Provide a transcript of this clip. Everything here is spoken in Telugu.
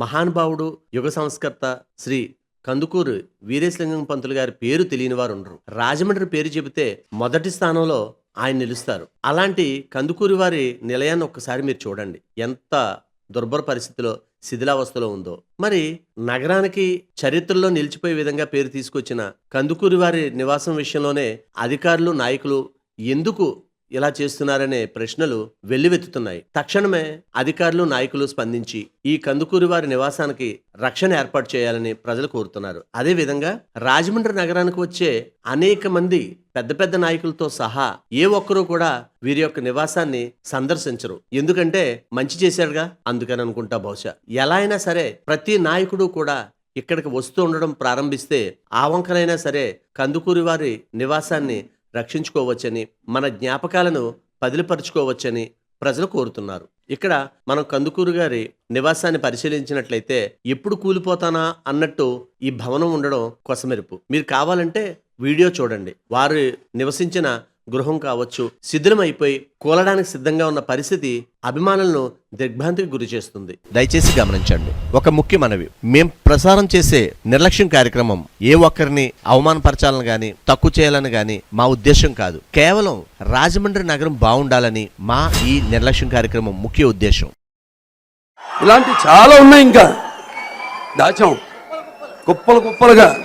మహానుభావుడు యుగ సంస్కర్త శ్రీ కందుకూరు వీరేశలింగం పంతులు గారి పేరు తెలియని వారు ఉండరు. రాజమండ్రి పేరు చెబితే మొదటి స్థానంలో ఆయన నిలుస్తారు. అలాంటి కందుకూరి వారి నిలయాన్ని ఒక్కసారి మీరు చూడండి. ఎంత దుర్భర పరిస్థితిలో శిథిలావస్థలో ఉందో. మరి నగరానికి చరిత్రలో నిలిచిపోయే విధంగా పేరు తీసుకొచ్చిన కందుకూరి వారి నివాసం విషయంలోనే అధికారులు నాయకులు ఎందుకు ఇలా చేస్తున్నారనే ప్రశ్నలు వెల్లువెత్తుతున్నాయి. తక్షణమే అధికారులు నాయకులు స్పందించి ఈ కందుకూరి వారి నివాసానికి రక్షణ ఏర్పాటు చేయాలని ప్రజలు కోరుతున్నారు. అదేవిధంగా రాజమండ్రి నగరానికి వచ్చే అనేక మంది పెద్ద పెద్ద నాయకులతో సహా ఏ ఒక్కరూ కూడా వీరి యొక్క నివాసాన్ని సందర్శించరు. ఎందుకంటే మంచి చేశాడుగా? అందుకని అనుకుంటా బహుశా. ఎలా అయినా సరే ప్రతి నాయకుడు కూడా ఇక్కడికి వస్తూ ఉండడం ప్రారంభిస్తే ఆ సరే కందుకూరి వారి నివాసాన్ని రక్షించుకోవచ్చని మన జ్ఞాపకాలను పదిలిపరుచుకోవచ్చని ప్రజలు కోరుతున్నారు. ఇక్కడ మనం కందుకూరు గారి నివాసాన్ని పరిశీలించినట్లయితే ఎప్పుడు కూలిపోతానా అన్నట్టు ఈ భవనం ఉండడం కొసమెరుపు. మీరు కావాలంటే వీడియో చూడండి. వారు నివసించిన గృహం కావచ్చు శిథిలమైపోయి కూలడానికి సిద్ధంగా ఉన్న పరిస్థితి అభిమానులను దిగ్భ్రాంతికి గురి చేస్తుంది. దయచేసి గమనించండి ఒక ముఖ్య మనవి. మేం ప్రసారం చేసే నిర్లక్ష్యం కార్యక్రమం ఏ ఒక్కరిని అవమానపరచాలని గాని తక్కువ చేయాలని గాని మా ఉద్దేశం కాదు. కేవలం రాజమండ్రి నగరం బాగుండాలని మా ఈ నిర్లక్ష్యం కార్యక్రమం ముఖ్య ఉద్దేశం ఇలాంటి చాలా ఉన్నాయి ఇంకా. దాచాం. కుప్పలు కుప్పలుగా.